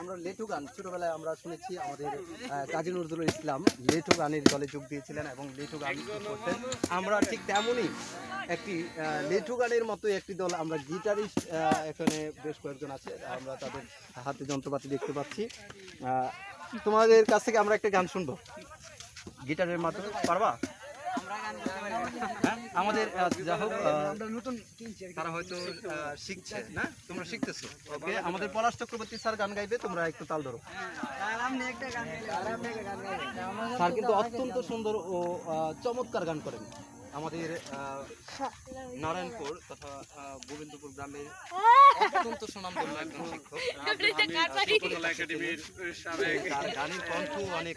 আমরা লেটু গান, ছোটবেলায় আমরা শুনেছি আমাদের কাজী নজরুল ইসলাম লেটু গানের দলে যোগ দিয়েছিলেন এবং লেটু গান করতেন। আমরা ঠিক তেমনই একটি লেটু গানের মতো একটি দল, আমরা গিটারিস্ট এখানে বেশ কয়েকজন আছে, আমরা তাদের হাতে যন্ত্রপাতি দেখতে পাচ্ছি। তোমাদের কাছ থেকে আমরা একটা গান শুনব। গিটারের মাধ্যমে, পারবা? হ্যাঁ? আমাদের আহ, যা হোক আহ, তারা হয়তো আহ, শিখছে না? তোমরা শিখতেছো। ওকে আমাদের পলাশ চক্রবর্তী স্যার গান গাইবে তোমরা একটু তাল ধরো। স্যার কিন্তু অত্যন্ত সুন্দর ও চমৎকার গান করেন। আমাদের আহ, নারায়ণপুর তথা গোবিন্দপুর গ্রামের অত্যন্ত সুনামধন্য একজন শিক্ষক। গানের কণ্ঠ অনেক